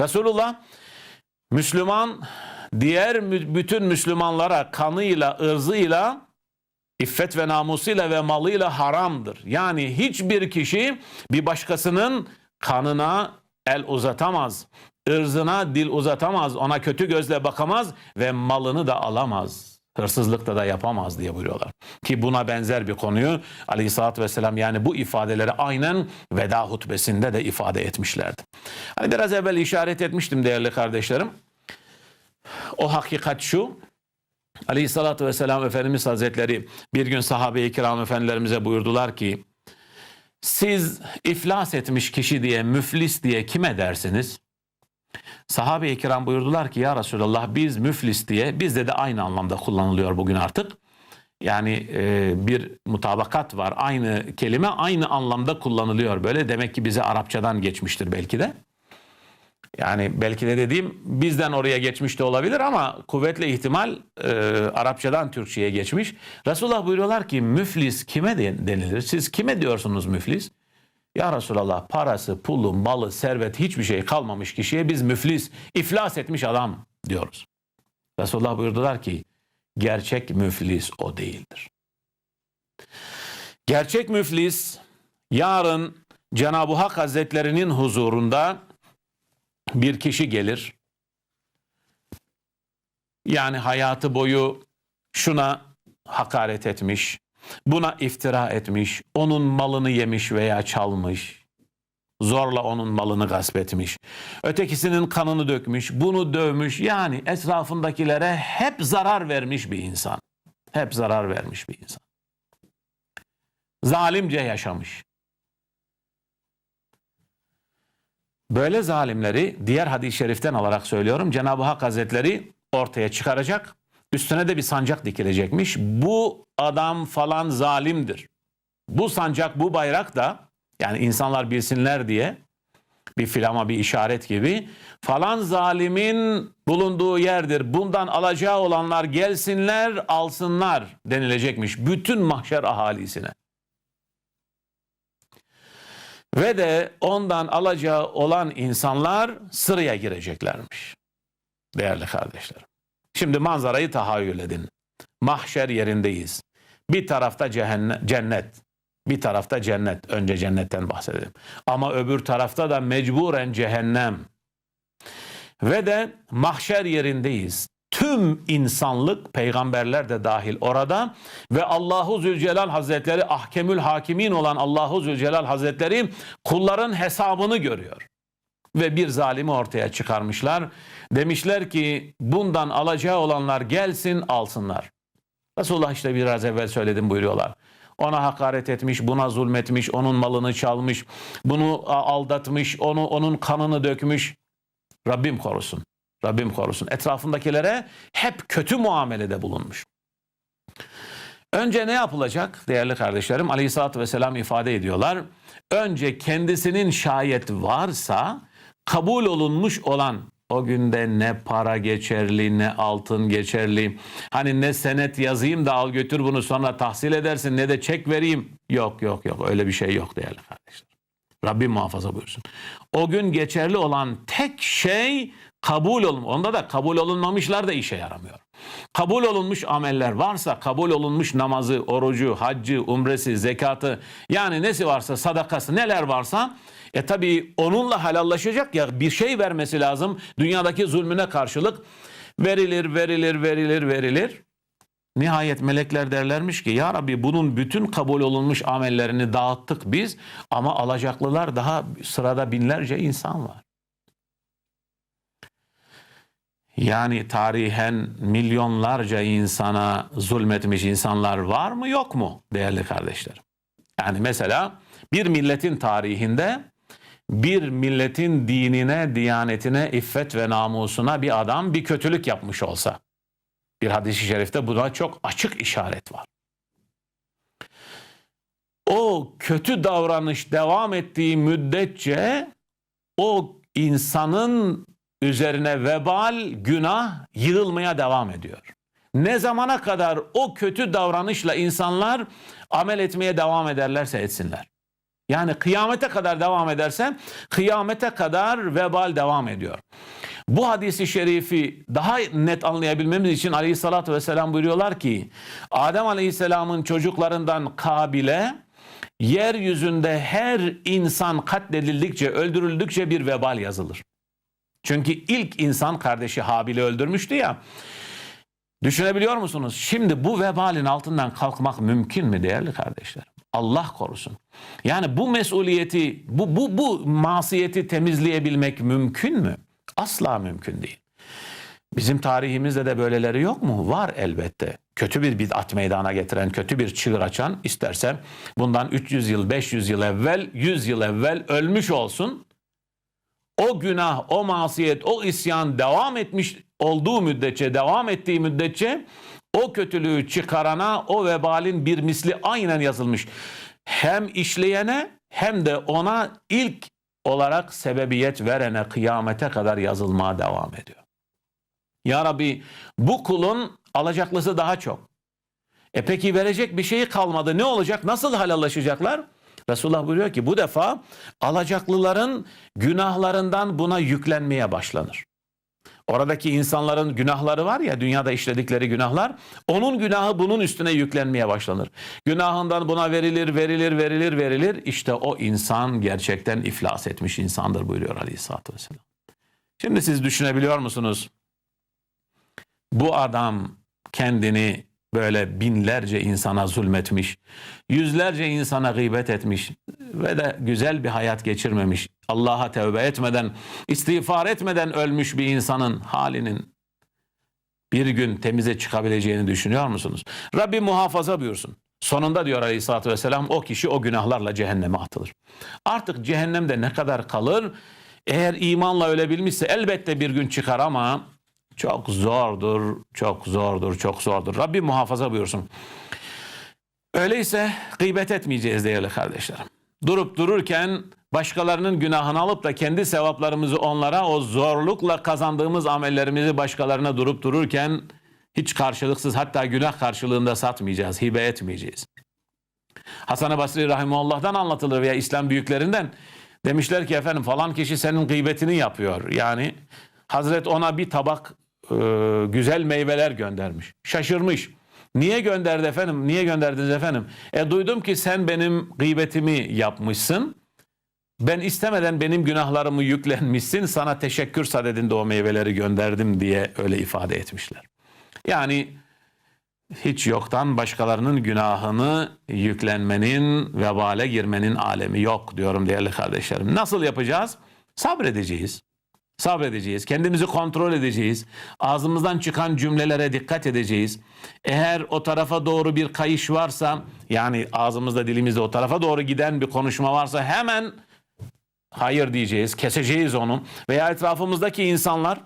Resulullah Müslüman diğer bütün Müslümanlara kanıyla, ırzıyla, iffet ve namusuyla ve malıyla haramdır. Yani hiçbir kişi bir başkasının kanına el uzatamaz, ırzına dil uzatamaz, ona kötü gözle bakamaz ve malını da alamaz. Hırsızlıkta da yapamaz diye buyuruyorlar. Ki buna benzer bir konuyu aleyhissalatü vesselam yani bu ifadeleri aynen veda hutbesinde de ifade etmişlerdi. Hani biraz evvel işaret etmiştim değerli kardeşlerim. O hakikat şu. Aleyhissalatü vesselam Efendimiz Hazretleri bir gün sahabe-i kiram efendilerimize buyurdular ki siz iflas etmiş kişi diye müflis diye kime dersiniz? Sahabe-i kiram buyurdular ki ya Resulallah biz müflis diye bizde de aynı anlamda kullanılıyor bugün artık. Yani e, bir mutabakat var. Aynı kelime aynı anlamda kullanılıyor böyle. Demek ki bize Arapçadan geçmiştir belki de. Yani belki de dediğim bizden oraya geçmiş de olabilir ama kuvvetle ihtimal e, Arapçadan Türkçe'ye geçmiş. Resulullah buyuruyorlar ki müflis kime de- denilir? Siz kime diyorsunuz müflis? Ya Resulallah parası, pulu, malı, servet hiçbir şey kalmamış kişiye biz müflis, iflas etmiş adam diyoruz. Resulullah buyurdular ki gerçek müflis o değildir. Gerçek müflis yarın Cenab-ı Hak Hazretlerinin huzurunda bir kişi gelir. Yani hayatı boyu şuna hakaret etmiş, buna iftira etmiş, onun malını yemiş veya çalmış, zorla onun malını gasp etmiş, ötekisinin kanını dökmüş, bunu dövmüş, yani etrafındakilere hep zarar vermiş bir insan. Hep zarar vermiş bir insan. Zalimce yaşamış. Böyle zalimleri diğer hadis-i şeriften alarak söylüyorum. Cenab-ı Hak Hazretleri ortaya çıkaracak. Üstüne de bir sancak dikilecekmiş. Bu adam falan zalimdir. Bu sancak, bu bayrak da yani insanlar bilsinler diye bir filama bir işaret gibi falan zalimin bulunduğu yerdir. Bundan alacağı olanlar gelsinler alsınlar denilecekmiş bütün mahşer ahalisine. Ve de ondan alacağı olan insanlar sıraya gireceklermiş. Değerli kardeşlerim. Şimdi manzarayı tahayyül edin. Mahşer yerindeyiz. Bir tarafta cehennem, cennet. Bir tarafta cennet. Önce cennetten bahsedelim. Ama öbür tarafta da mecburen cehennem. Ve de mahşer yerindeyiz. Tüm insanlık, peygamberler de dahil orada ve Allahu Zülcelal Hazretleri, ahkemül hakimin olan Allahu Zülcelal Hazretleri kulların hesabını görüyor. Ve bir zalimi ortaya çıkarmışlar. Demişler ki bundan alacağı olanlar gelsin alsınlar. Resulullah işte biraz evvel söyledim buyuruyorlar. Ona hakaret etmiş, buna zulmetmiş, onun malını çalmış, bunu aldatmış, onu onun kanını dökmüş. Rabbim korusun. Rabbim korusun. Etrafındakilere hep kötü muamelede bulunmuş. Önce ne yapılacak değerli kardeşlerim? Aleyhissalatü vesselam ifade ediyorlar. Önce kendisinin şayet varsa kabul olunmuş olan o günde ne para geçerli ne altın geçerli. Hani ne senet yazayım da al götür bunu sonra tahsil edersin ne de çek vereyim. Yok yok yok öyle bir şey yok değerli kardeşler. Rabbim muhafaza buyursun. O gün geçerli olan tek şey kabul olun. Onda da kabul olunmamışlar da işe yaramıyor. Kabul olunmuş ameller varsa, kabul olunmuş namazı, orucu, haccı, umresi, zekatı yani nesi varsa sadakası neler varsa e tabi onunla helallaşacak ya bir şey vermesi lazım. Dünyadaki zulmüne karşılık verilir, verilir, verilir, verilir. Nihayet melekler derlermiş ki ya Rabbi bunun bütün kabul olunmuş amellerini dağıttık biz ama alacaklılar daha sırada binlerce insan var. Yani tarihen milyonlarca insana zulmetmiş insanlar var mı yok mu değerli kardeşlerim? Yani mesela bir milletin tarihinde bir milletin dinine, diyanetine, iffet ve namusuna bir adam bir kötülük yapmış olsa bir hadis-i şerifte buna çok açık işaret var. O kötü davranış devam ettiği müddetçe o insanın üzerine vebal, günah yığılmaya devam ediyor. Ne zamana kadar o kötü davranışla insanlar amel etmeye devam ederlerse etsinler. Yani kıyamete kadar devam ederse kıyamete kadar vebal devam ediyor. Bu hadisi şerifi daha net anlayabilmemiz için aleyhissalatü vesselam buyuruyorlar ki Adem aleyhisselamın çocuklarından Kabil'e yeryüzünde her insan katledildikçe, öldürüldükçe bir vebal yazılır. Çünkü ilk insan kardeşi Habil'i öldürmüştü ya. Düşünebiliyor musunuz? Şimdi bu vebalin altından kalkmak mümkün mü değerli kardeşler? Allah korusun. Yani bu mesuliyeti, bu, bu, bu masiyeti temizleyebilmek mümkün mü? Asla mümkün değil. Bizim tarihimizde de böyleleri yok mu? Var elbette. Kötü bir bid'at meydana getiren, kötü bir çığır açan isterse bundan 300 yıl, 500 yıl evvel, 100 yıl evvel ölmüş olsun. O günah, o masiyet, o isyan devam etmiş olduğu müddetçe, devam ettiği müddetçe o kötülüğü çıkarana o vebalin bir misli aynen yazılmış. Hem işleyene hem de ona ilk olarak sebebiyet verene kıyamete kadar yazılmaya devam ediyor. Ya Rabbi bu kulun alacaklısı daha çok. E peki verecek bir şey kalmadı. Ne olacak? Nasıl halallaşacaklar? Resulullah buyuruyor ki bu defa alacaklıların günahlarından buna yüklenmeye başlanır. Oradaki insanların günahları var ya dünyada işledikleri günahlar onun günahı bunun üstüne yüklenmeye başlanır. Günahından buna verilir verilir verilir verilir işte o insan gerçekten iflas etmiş insandır buyuruyor Aleyhisselatü Vesselam. Şimdi siz düşünebiliyor musunuz? Bu adam kendini böyle binlerce insana zulmetmiş, yüzlerce insana gıybet etmiş ve de güzel bir hayat geçirmemiş. Allah'a tevbe etmeden, istiğfar etmeden ölmüş bir insanın halinin bir gün temize çıkabileceğini düşünüyor musunuz? Rabbim muhafaza buyursun. Sonunda diyor Aleyhisselatü Vesselam o kişi o günahlarla cehenneme atılır. Artık cehennemde ne kadar kalır? Eğer imanla ölebilmişse elbette bir gün çıkar ama çok zordur, çok zordur, çok zordur. Rabbim muhafaza buyursun. Öyleyse gıybet etmeyeceğiz değerli kardeşlerim. Durup dururken başkalarının günahını alıp da kendi sevaplarımızı onlara o zorlukla kazandığımız amellerimizi başkalarına durup dururken hiç karşılıksız hatta günah karşılığında satmayacağız, hibe etmeyeceğiz. Hasan-ı Basri Rahimullah'dan anlatılır veya İslam büyüklerinden demişler ki efendim falan kişi senin gıybetini yapıyor. Yani Hazret ona bir tabak e, güzel meyveler göndermiş. Şaşırmış. Niye gönderdi efendim? Niye gönderdiniz efendim? E duydum ki sen benim gıybetimi yapmışsın. Ben istemeden benim günahlarımı yüklenmişsin. Sana teşekkür sadedinde o meyveleri gönderdim diye öyle ifade etmişler. Yani hiç yoktan başkalarının günahını yüklenmenin, vebale girmenin alemi yok diyorum değerli kardeşlerim. Nasıl yapacağız? Sabredeceğiz. Sabredeceğiz. Kendimizi kontrol edeceğiz. Ağzımızdan çıkan cümlelere dikkat edeceğiz. Eğer o tarafa doğru bir kayış varsa yani ağzımızda dilimizde o tarafa doğru giden bir konuşma varsa hemen hayır diyeceğiz. Keseceğiz onu. Veya etrafımızdaki insanlar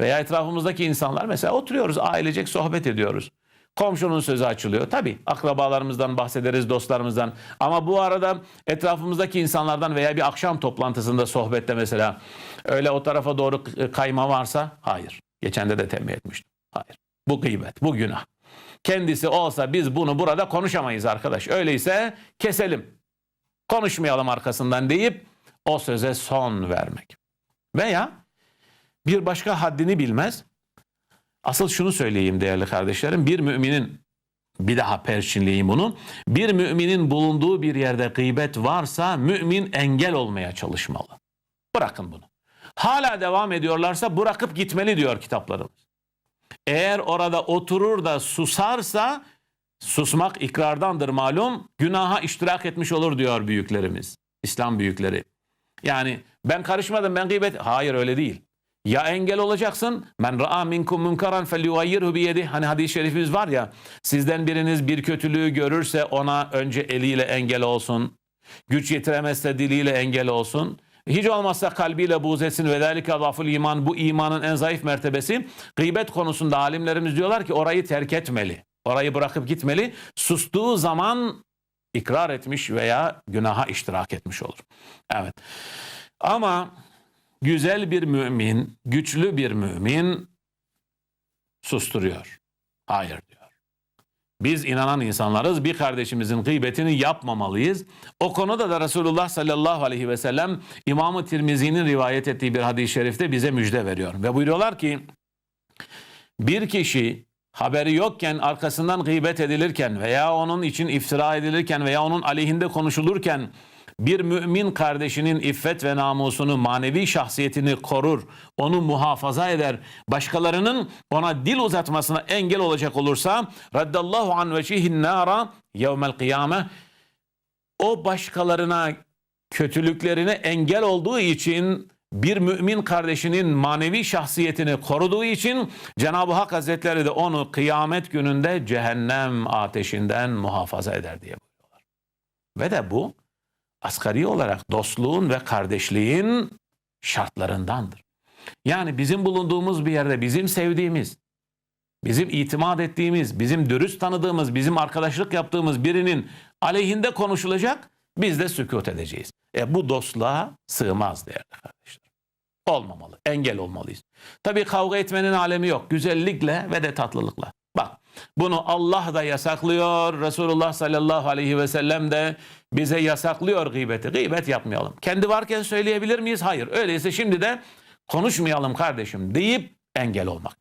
veya etrafımızdaki insanlar mesela oturuyoruz ailecek sohbet ediyoruz. Komşunun sözü açılıyor. Tabi akrabalarımızdan bahsederiz, dostlarımızdan. Ama bu arada etrafımızdaki insanlardan veya bir akşam toplantısında sohbette mesela öyle o tarafa doğru kayma varsa hayır. Geçen de de tembih etmiştim. Hayır. Bu gıybet, bu günah. Kendisi olsa biz bunu burada konuşamayız arkadaş. Öyleyse keselim. Konuşmayalım arkasından deyip o söze son vermek. Veya bir başka haddini bilmez. Asıl şunu söyleyeyim değerli kardeşlerim. Bir müminin bir daha perçinleyeyim bunu. Bir müminin bulunduğu bir yerde gıybet varsa mümin engel olmaya çalışmalı. Bırakın bunu. Hala devam ediyorlarsa bırakıp gitmeli diyor kitaplarımız. Eğer orada oturur da susarsa susmak ikrardandır malum. Günaha iştirak etmiş olur diyor büyüklerimiz. İslam büyükleri. Yani ben karışmadım ben gıybet. Hayır öyle değil. Ya engel olacaksın. Men ra'a minkum munkaran felyughayyirhu biyedi. Hani hadis-i şerifimiz var ya. Sizden biriniz bir kötülüğü görürse ona önce eliyle engel olsun. Güç yetiremezse diliyle engel olsun. Hiç olmazsa kalbiyle buğz etsin ve zelike zaful iman. Bu imanın en zayıf mertebesi. Gıybet konusunda alimlerimiz diyorlar ki orayı terk etmeli. Orayı bırakıp gitmeli. Sustuğu zaman ikrar etmiş veya günaha iştirak etmiş olur. Evet. Ama güzel bir mümin, güçlü bir mümin susturuyor. Hayır diyor. Biz inanan insanlarız. Bir kardeşimizin gıybetini yapmamalıyız. O konuda da Resulullah sallallahu aleyhi ve sellem İmam-ı Tirmizi'nin rivayet ettiği bir hadis-i şerifte bize müjde veriyor. Ve buyuruyorlar ki bir kişi haberi yokken arkasından gıybet edilirken veya onun için iftira edilirken veya onun aleyhinde konuşulurken bir mümin kardeşinin iffet ve namusunu, manevi şahsiyetini korur, onu muhafaza eder, başkalarının ona dil uzatmasına engel olacak olursa raddallahu an vecihin nara yevmel kıyame o başkalarına kötülüklerine engel olduğu için bir mümin kardeşinin manevi şahsiyetini koruduğu için Cenab-ı Hak Hazretleri de onu kıyamet gününde cehennem ateşinden muhafaza eder diye buyuruyorlar. Ve de bu asgari olarak dostluğun ve kardeşliğin şartlarındandır. Yani bizim bulunduğumuz bir yerde bizim sevdiğimiz, bizim itimat ettiğimiz, bizim dürüst tanıdığımız, bizim arkadaşlık yaptığımız birinin aleyhinde konuşulacak, biz de sükut edeceğiz. E bu dostluğa sığmaz değerli kardeşler. Olmamalı, engel olmalıyız. Tabii kavga etmenin alemi yok. Güzellikle ve de tatlılıkla. Bunu Allah da yasaklıyor. Resulullah sallallahu aleyhi ve sellem de bize yasaklıyor gıybeti. Gıybet yapmayalım. Kendi varken söyleyebilir miyiz? Hayır. Öyleyse şimdi de konuşmayalım kardeşim deyip engel olmak